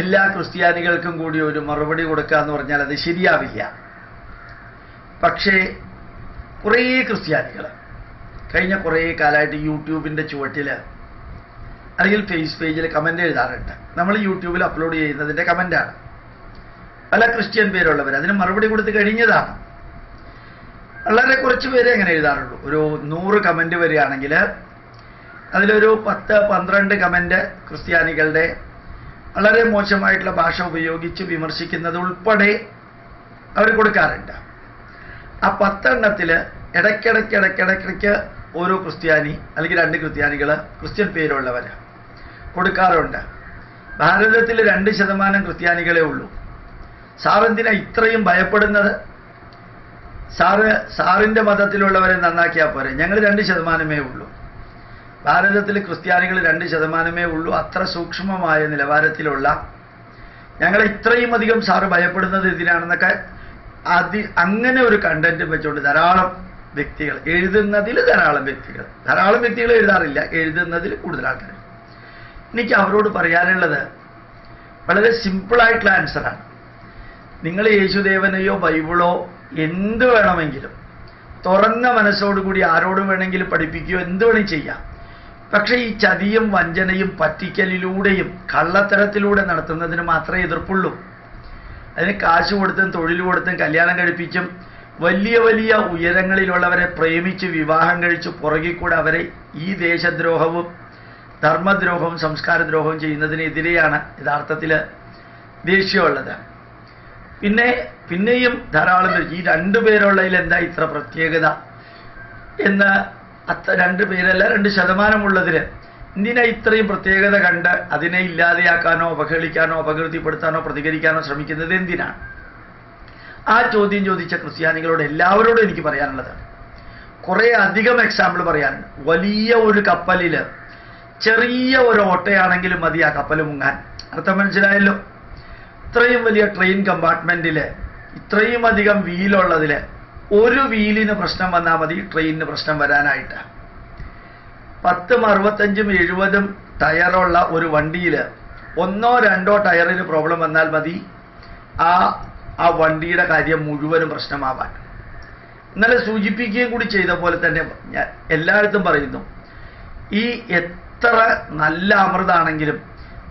എല്ലാ ക്രിസ്ത്യാനികൾക്കും കൂടി ഒരു മറുപടി കൊടുക്കുക എന്ന് പറഞ്ഞാൽ അത് ശരിയാവില്ല. പക്ഷേ കുറേ ക്രിസ്ത്യാനികൾ കഴിഞ്ഞ കുറേ കാലമായിട്ട് യൂട്യൂബിന്റെ ചുവട്ടിൽ അല്ലെങ്കിൽ ഫേസ് പേജിൽ കമന്റ് എഴുതാറുണ്ട്. നമ്മൾ യൂട്യൂബിൽ അപ്ലോഡ് ചെയ്യുന്നതിന്റെ കമന്റാണ് പല ക്രിസ്ത്യൻ പേരുള്ളവർ അതിന് മറുപടി കൊടുത്ത് കഴിഞ്ഞതാണ്. വളരെ കുറച്ച് പേരെ അങ്ങനെ എഴുതാറുള്ളൂ. ഒരു നൂറ് കമന്റ് വരികയാണെങ്കിൽ അതിലൊരു പത്ത് പന്ത്രണ്ട് കമന്റ് ക്രിസ്ത്യാനികളുടെ വളരെ മോശമായിട്ടുള്ള ഭാഷ ഉപയോഗിച്ച് വിമർശിക്കുന്നത് ഉൾപ്പെടെ അവർ കൊടുക്കാറുണ്ട്. ആ പത്തെണ്ണത്തിൽ ഇടയ്ക്കിടയ്ക്ക് ഇടയ്ക്കിടയ്ക്കിടയ്ക്ക് ഓരോ ക്രിസ്ത്യാനി അല്ലെങ്കിൽ രണ്ട് ക്രിസ്ത്യാനികൾ ക്രിസ്ത്യൻ പേരുള്ളവർ കൊടുക്കാറുണ്ട്. ഭാരതത്തിൽ രണ്ട് ശതമാനം ക്രിസ്ത്യാനികളെ ഉള്ളൂ. സാറെന്തിനാ ഇത്രയും ഭയപ്പെടുന്നത്? സാറ് സാറിന്റെ മതത്തിലുള്ളവരെ നന്നാക്കിയാൽ പോരെ? ഞങ്ങൾ രണ്ട് ശതമാനമേ ഉള്ളൂ. ഭാരതത്തിൽ ക്രിസ്ത്യാനികൾ രണ്ട് ശതമാനമേ ഉള്ളൂ. അത്ര സൂക്ഷ്മമായ നിലവാരത്തിലുള്ള ഞങ്ങളെ ഇത്രയും അധികം സാറ് ഭയപ്പെടുന്നത് ഇതിനാണെന്നൊക്കെ അതി അങ്ങനെ ഒരു കണ്ടന്റ് വെച്ചുകൊണ്ട് ധാരാളം വ്യക്തികൾ എഴുതുന്നതിൽ ധാരാളം വ്യക്തികൾ. ധാരാളം വ്യക്തികൾ എഴുതാറില്ല എഴുതുന്നതിൽ കൂടുതൽ ആൾക്കാർ. എനിക്ക് അവരോട് പറയാനുള്ളത് വളരെ സിമ്പിളായിട്ടുള്ള ആൻസറാണ് നിങ്ങൾ യേശുദേവനെയോ ബൈബിളോ എന്ത് വേണമെങ്കിലും തുറന്ന മനസ്സോടുകൂടി ആരോടും വേണമെങ്കിലും പഠിപ്പിക്കുകയോ എന്ത് വേണമെങ്കിലും ചെയ്യാം. പക്ഷേ ഈ ചതിയും വഞ്ചനയും പറ്റിക്കലിലൂടെയും കള്ളത്തരത്തിലൂടെ നടത്തുന്നതിന് മാത്രമേ എതിർപ്പുള്ളൂ. അതിന് കാശ് കൊടുത്തും തൊഴിൽ കൊടുത്തും കല്യാണം കഴിപ്പിച്ചും വലിയ വലിയ ഉയരങ്ങളിലുള്ളവരെ പ്രേമിച്ച് വിവാഹം കഴിച്ച് പുറകിൽ കൂടെ അവരെ ഈ ദേശദ്രോഹവും ധർമ്മദ്രോഹവും സംസ്കാരദ്രോഹവും ചെയ്യുന്നതിനെതിരെയാണ് യഥാർത്ഥത്തിൽ ദേഷ്യമുള്ളത്. പിന്നെ പിന്നെയും ധാരാളം ഈ രണ്ടു പേരുള്ളതിൽ എന്താ ഇത്ര പ്രത്യേകത? എന്ന് അത്ര രണ്ട് പേരല്ല രണ്ട് ശതമാനമുള്ളതിന്. എന്തിനാ ഇത്രയും പ്രത്യേകത കണ്ട് അതിനെ ഇല്ലാതെയാക്കാനോ അവഹേളിക്കാനോ അപകീർത്തിപ്പെടുത്താനോ പ്രതികരിക്കാനോ ശ്രമിക്കുന്നത് എന്തിനാണ് ആ ചോദ്യം ചോദിച്ച ക്രിസ്ത്യാനികളോട് എല്ലാവരോടും എനിക്ക് പറയാനുള്ളത്. കുറേ അധികം എക്സാമ്പിൾ പറയാനുണ്ട്. വലിയ ഒരു കപ്പലിൽ ചെറിയ ഒരു ഓട്ടയാണെങ്കിലും മതി ആ കപ്പൽ മുങ്ങാൻ. അർത്ഥം മനസ്സിലായല്ലോ? ഇത്രയും വലിയ ട്രെയിൻ കമ്പാർട്ട്മെന്റിൽ ഇത്രയും അധികം വീലുള്ളതിൽ ഒരു വീലിന് പ്രശ്നം വന്നാൽ മതി ട്രെയിനിന് പ്രശ്നം വരാനായിട്ട്. പത്തും അറുപത്തഞ്ചും എഴുപതും ടയറുള്ള ഒരു വണ്ടിയിൽ ഒന്നോ രണ്ടോ ടയറിന് പ്രോബ്ലം വന്നാൽ മതി. ആ ആ വണ്ടിയുടെ കാര്യം മുഴുവനും പ്രശ്നമാവാൻ. ഇന്നലെ സൂചിപ്പിക്കുകയും കൂടി ചെയ്ത പോലെ തന്നെ ഞാൻ എല്ലായിടത്തും പറയുന്നു. ഈ എത്ര നല്ല അമൃതാണെങ്കിലും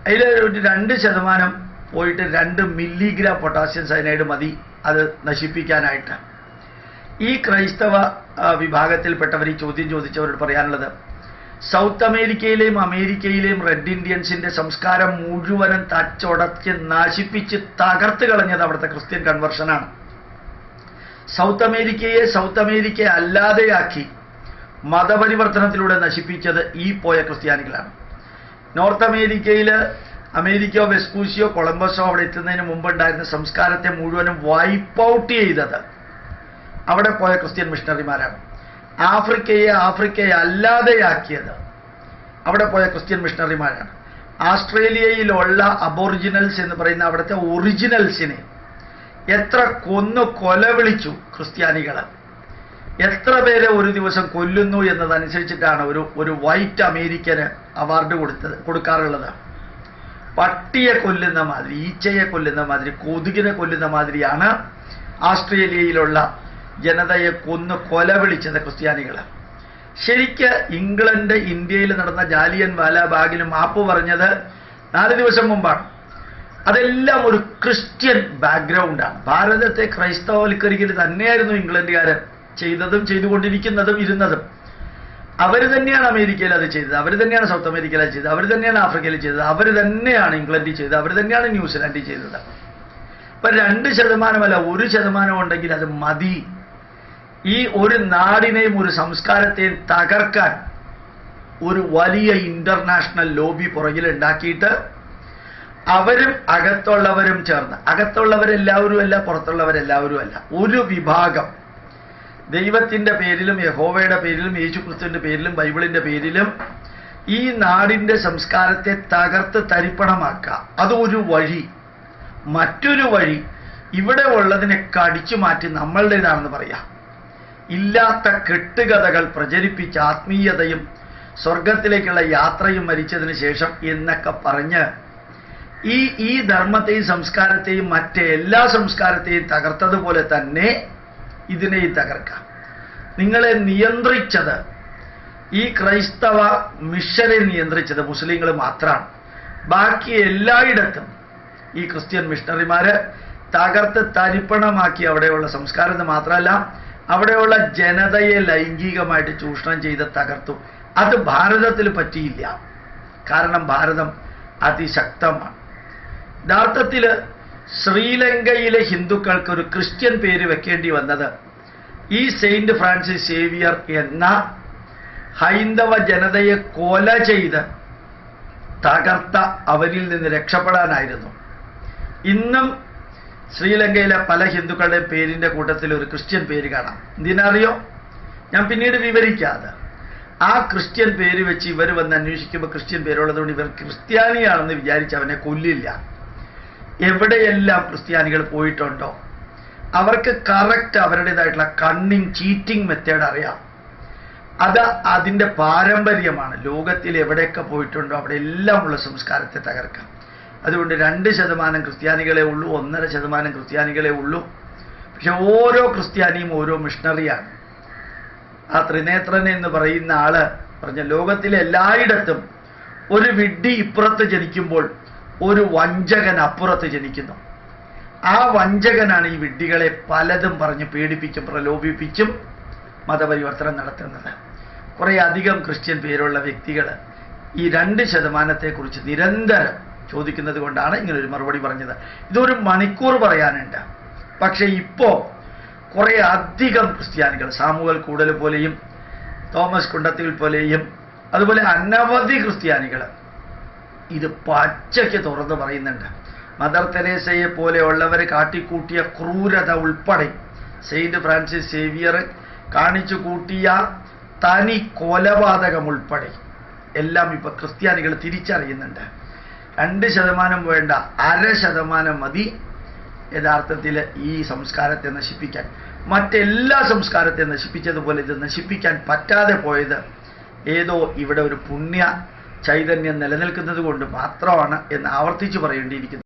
അതിൽ ഒരു രണ്ട് ശതമാനം പോയിട്ട് രണ്ട് മില്ലിഗ്രാം പൊട്ടാസ്യം സയനൈഡ് മതി അത് നശിപ്പിക്കാനായിട്ട്. ഈ ക്രൈസ്തവ വിഭാഗത്തിൽപ്പെട്ടവർ ഈ ചോദ്യം ചോദിച്ചവരോട് പറയാനുള്ളത് സൗത്ത് അമേരിക്കയിലെയും അമേരിക്കയിലെയും റെഡ് ഇന്ത്യൻസിന്റെ സംസ്കാരം മുഴുവനും തച്ചൊടച്ച് നശിപ്പിച്ച് തകർത്ത് കളഞ്ഞത് അവിടുത്തെ ക്രിസ്ത്യൻ കൺവെർഷനാണ്. സൗത്ത് അമേരിക്കയെ സൗത്ത് അമേരിക്ക അല്ലാതെയാക്കി മതപരിവർത്തനത്തിലൂടെ നശിപ്പിച്ചത് ഈ പോയ ക്രിസ്ത്യാനികളാണ്. നോർത്ത് അമേരിക്കയിൽ അമേരിക്കയോ വെസ്കൂസിയോ കൊളംബസോ അവിടെ എത്തുന്നതിന് മുമ്പുണ്ടായിരുന്ന സംസ്കാരത്തെ മുഴുവനും വൈപ്പ് ഔട്ട് ചെയ്തത് അവിടെ പോയ ക്രിസ്ത്യൻ മിഷണറിമാരാണ്. ആഫ്രിക്കയെ ആഫ്രിക്കയെ അല്ലാതെയാക്കിയത് അവിടെ പോയ ക്രിസ്ത്യൻ മിഷണറിമാരാണ്. ആസ്ട്രേലിയയിലുള്ള അബോറിജിനൽസ് എന്ന് പറയുന്ന അവിടുത്തെ ഒറിജിനൽസിനെ എത്ര കൊന്നു കൊലവിളിച്ചു ക്രിസ്ത്യാനികൾ എത്ര പേരെ ഒരു ദിവസം കൊല്ലുന്നു എന്നതനുസരിച്ചിട്ടാണ് ഒരു ഒരു വൈറ്റ് അമേരിക്കന് അവാർഡ് കൊടുത്തത് കൊടുക്കാറുള്ളത്. പട്ടിയെ കൊല്ലുന്ന മാതിരി ഈച്ചയെ കൊല്ലുന്ന മാതിരി കൊതുകിനെ കൊല്ലുന്ന മാതിരിയാണ് ആസ്ട്രേലിയയിലുള്ള ജനതയെ കൊന്ന് കൊലവിളിച്ചത് ക്രിസ്ത്യാനികൾ ശരിക്ക് ഇംഗ്ലണ്ട് ഇന്ത്യയിൽ നടന്ന ജാലിയൻ വാലാബാഗിലും മാപ്പ് പറഞ്ഞത് നാല് ദിവസം മുമ്പാണ്. അതെല്ലാം ഒരു ക്രിസ്ത്യൻ ബാക്ക്ഗ്രൗണ്ടാണ്. ഭാരതത്തെ ക്രൈസ്തവവൽക്കരിക്കൽ തന്നെയായിരുന്നു ഇംഗ്ലണ്ടുകാർ ചെയ്തതും ചെയ്തുകൊണ്ടിരിക്കുന്നതും ഇരുന്നതും. അവർ തന്നെയാണ് അമേരിക്കയിൽ അത് ചെയ്തത്. അവർ തന്നെയാണ് സൗത്ത് അമേരിക്കയിൽ അത് ചെയ്തത്. അവർ തന്നെയാണ് ആഫ്രിക്കയിൽ ചെയ്തത്. അവർ തന്നെയാണ് ഇംഗ്ലണ്ടിൽ ചെയ്തത്. അവർ തന്നെയാണ് ന്യൂസിലാൻഡിൽ ചെയ്തത്. അപ്പം രണ്ട് ശതമാനമല്ല ഒരു ശതമാനം ഉണ്ടെങ്കിൽ അത് മതി. ഈ ഒരു നാടിനെയും ഒരു സംസ്കാരത്തെയും തകർക്കാൻ ഒരു വലിയ ഇന്റർനാഷണൽ ലോബി പുറകിൽ ഉണ്ടാക്കിയിട്ട് അവരും അകത്തുള്ളവരും ചേർന്ന്. അകത്തുള്ളവരെല്ലാവരും അല്ല പുറത്തുള്ളവരെല്ലാവരും അല്ല ഒരു വിഭാഗം. ദൈവത്തിന്റെ പേരിലും യഹോവയുടെ പേരിലും യേശുക്രിസ്തുവിന്റെ പേരിലും ബൈബിളിന്റെ പേരിലും ഈ നാടിന്റെ സംസ്കാരത്തെ തകർത്ത് തരിപ്പണമാക്കുക. അതൊരു വഴി. മറ്റൊരു വഴി ഇവിടെ ഉള്ളതിനെ കടിച്ചു മാറ്റി നമ്മളുടേതാണെന്ന് പറയാം. ഇല്ലാത്ത കെട്ടുകഥകൾ പ്രചരിപ്പിച്ച് ആത്മീയതയും സ്വർഗത്തിലേക്കുള്ള യാത്രയും മരിച്ചതിന് ശേഷം എന്നൊക്കെ പറഞ്ഞ് ഈ ഈ ധർമ്മത്തെയും സംസ്കാരത്തെയും മറ്റെല്ലാ സംസ്കാരത്തെയും തകർത്തതുപോലെ തന്നെ ഇതിനെയും തകർക്കാം. നിങ്ങളെ നിയന്ത്രിച്ചത് ഈ ക്രൈസ്തവ മിഷനെ നിയന്ത്രിച്ചത് മുസ്ലിങ്ങൾ മാത്രമാണ്. ബാക്കി എല്ലായിടത്തും ഈ ക്രിസ്ത്യൻ മിഷണറിമാര് തകർത്ത് തരിപ്പണമാക്കി അവിടെയുള്ള സംസ്കാരത്തെ മാത്രമല്ല അവിടെയുള്ള ജനതയെ ലൈംഗികമായിട്ട് ചൂഷണം ചെയ്ത് തകർത്തു. അത് ഭാരതത്തിൽ പറ്റിയില്ല. കാരണം ഭാരതം അതിശക്തമാണ്. യഥാർത്ഥത്തിൽ ശ്രീലങ്കയിലെ ഹിന്ദുക്കൾക്ക് ഒരു ക്രിസ്ത്യൻ പേര് വെക്കേണ്ടി വന്നത് ഈ സെയിന്റ് ഫ്രാൻസിസ് സേവിയർ എന്ന ഹൈന്ദവ ജനതയെ കൊല ചെയ്ത് തകർത്ത അവരിൽ നിന്ന് രക്ഷപ്പെടാനായിരുന്നു. ഇന്നും ശ്രീലങ്കയിലെ പല ഹിന്ദുക്കളുടെ പേരിന്റെ കൂട്ടത്തിൽ ഒരു ക്രിസ്ത്യൻ പേര് കാണാം. എന്തിനറിയോ? ഞാൻ പിന്നീട് വിവരിക്കാതെ. ആ ക്രിസ്ത്യൻ പേര് വെച്ച് ഇവർ വന്ന് അന്വേഷിക്കുമ്പോൾ ക്രിസ്ത്യൻ പേരുള്ളതുകൊണ്ട് ഇവർ ക്രിസ്ത്യാനിയാണെന്ന് വിചാരിച്ച് അവനെ കൊല്ലില്ല. എവിടെയെല്ലാം ക്രിസ്ത്യാനികൾ പോയിട്ടുണ്ടോ? അവർക്ക് കറക്റ്റ് അവരുടേതായിട്ടുള്ള കണ്ണിങ് ചീറ്റിംഗ് മെത്തേഡ് അറിയാം. അത് അതിന്റെ പാരമ്പര്യമാണ്. ലോകത്തിൽ എവിടെയൊക്കെ പോയിട്ടുണ്ടോ അവിടെ എല്ലാം ഉള്ള സംസ്കാരത്തെ തകർക്കാം. അതുകൊണ്ട് രണ്ട് ശതമാനം ക്രിസ്ത്യാനികളെ ഉള്ളൂ ഒന്നര ശതമാനം ക്രിസ്ത്യാനികളെ ഉള്ളൂ. പക്ഷെ ഓരോ ക്രിസ്ത്യാനിയും ഓരോ മിഷണറിയാണ്. ആ ത്രിനേത്രൻ എന്ന് പറയുന്ന ആൾ പറഞ്ഞ ലോകത്തിലെ എല്ലായിടത്തും ഒരു വിഡ്ഢി ഇപ്പുറത്ത് ജനിക്കുമ്പോൾ ഒരു വഞ്ചകൻ അപ്പുറത്ത് ജനിക്കുന്നു. ആ വഞ്ചകനാണ് ഈ വിഡ്ഢികളെ പലതും പറഞ്ഞ് പേടിപ്പിച്ചും പ്രലോഭിപ്പിച്ചും മതപരിവർത്തനം നടത്തുന്നത്. കുറേ അധികം ക്രിസ്ത്യൻ പേരുള്ള വ്യക്തികൾ ഈ രണ്ട് ശതമാനത്തെക്കുറിച്ച് നിരന്തരം ചോദിക്കുന്നത് കൊണ്ടാണ് ഇങ്ങനെ ഒരു മറുപടി പറഞ്ഞത്. ഇതൊരു മണിക്കൂർ പറയാനുണ്ട്. പക്ഷേ ഇപ്പോൾ കുറേ അധികം ക്രിസ്ത്യാനികൾ സാമുവൽ കൂടൽ പോലെയും തോമസ് കുണ്ടത്തിൽ പോലെയും അതുപോലെ അനവധി ക്രിസ്ത്യാനികൾ ഇത് പച്ചയ്ക്ക് തുറന്ന് പറയുന്നുണ്ട്. മദർ തെരേസയെ പോലെയുള്ളവർ കാട്ടിക്കൂട്ടിയ ക്രൂരത ഉൾപ്പെടെ സെയിന്റ് ഫ്രാൻസിസ് സേവിയർ കാണിച്ചു കൂട്ടിയ തനി കൊലപാതകം ഉൾപ്പെടെ എല്ലാം ഇപ്പോൾ ക്രിസ്ത്യാനികൾ തിരിച്ചറിയുന്നുണ്ട്. രണ്ട് ശതമാനം വേണ്ട അര ശതമാനം മതി. യഥാർത്ഥത്തിൽ ഈ സംസ്കാരത്തെ നശിപ്പിക്കാൻ. മറ്റെല്ലാ സംസ്കാരത്തെ നശിപ്പിച്ചതുപോലെ ഇത് നശിപ്പിക്കാൻ പറ്റാതെ പോയത് ഏതോ ഇവിടെ ഒരു പുണ്യ ചൈതന്യം നിലനിൽക്കുന്നത് കൊണ്ട് മാത്രമാണ് എന്ന് ആവർത്തിച്ചു പറയേണ്ടിയിരിക്കുന്നു.